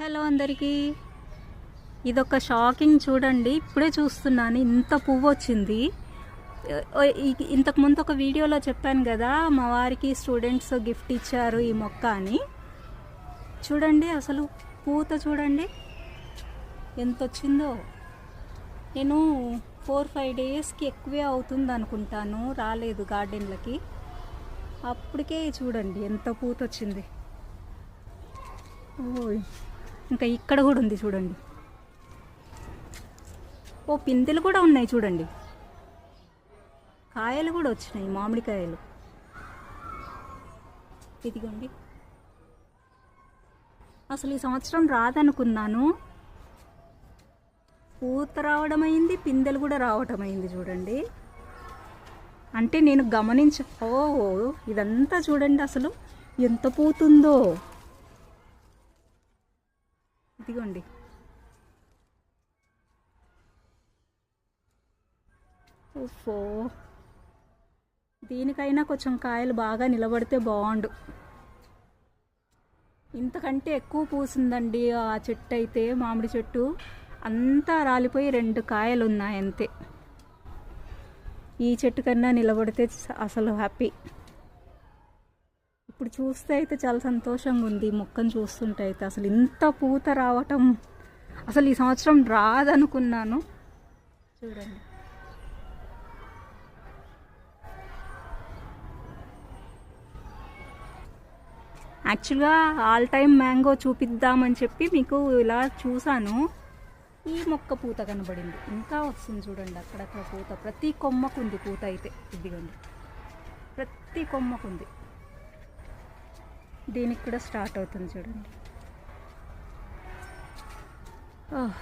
Hello అందరికీ. ఇదొక shocking చూడండి. ఇప్పుడే చూస్తున్నాను. ఇంత పువ్వు వచ్చింది. ఇంతకుముందు ఇంతకు ముందు ఒక వీడియోలో చెప్పాను కదా మా వారికి స్టూడెంట్స్ గిఫ్ట్ ఇచ్చారు ఈ మొక్క అని. చూడండి అసలు పూత చూడండి. ఎంత వచ్చిందో నేను ఫోర్ ఫైవ్ డేస్కి ఎక్కువే అవుతుంది అనుకుంటాను. రాలేదు గార్డెన్లకి. అప్పటికే చూడండి ఎంత పూత వచ్చింది. ఓయ్. ఇంకా ఇక్కడ కూడా ఉంది చూడండి. ఓ పిందెలు కూడా ఉన్నాయి చూడండి. కాయలు కూడా వచ్చినాయి మామిడికాయలు ఇదిగోండి. అసలు ఈ సంవత్సరం రాదనుకున్నాను. పూత రావడం అయింది పిందెలు కూడా రావటం అయింది చూడండి. అంటే నేను గమనించ ఓ ఇదంతా చూడండి అసలు ఎంత పూతుందో. ఇదిగోండి. ఓఫో దీనికైనా కొంచెం కాయలు బాగా నిలబడితే బాగుండు. ఇంతకంటే ఎక్కువ పూసిందండి ఆ చెట్టు అయితే మామిడి చెట్టు. అంతా రాలిపోయి రెండు కాయలు ఉన్నాయి అంతే. ఈ చెట్టు కన్నా నిలబడితే అసలు హ్యాపీ. ఇప్పుడు చూస్తే అయితే చాలా సంతోషంగా ఉంది. మొక్కను చూస్తుంటే అయితే అసలు ఇంత పూత రావటం అసలు ఈ సంవత్సరం రాదనుకున్నాను. చూడండి. యాక్చువల్గా ఆల్ టైమ్ మ్యాంగో చూపిద్దామని చెప్పి మీకు ఇలా చూశాను. ఈ మొక్క పూత కనబడింది. ఇంకా వస్తుంది చూడండి అక్కడక్కడ పూత. ప్రతి కొమ్మకు ఉంది పూత అయితే. ఇదిగోండి. ప్రతి కొమ్మకు ఉంది దీనికి కూడా స్టార్ట్ అవుతుంది చూడండి. ఓహ్.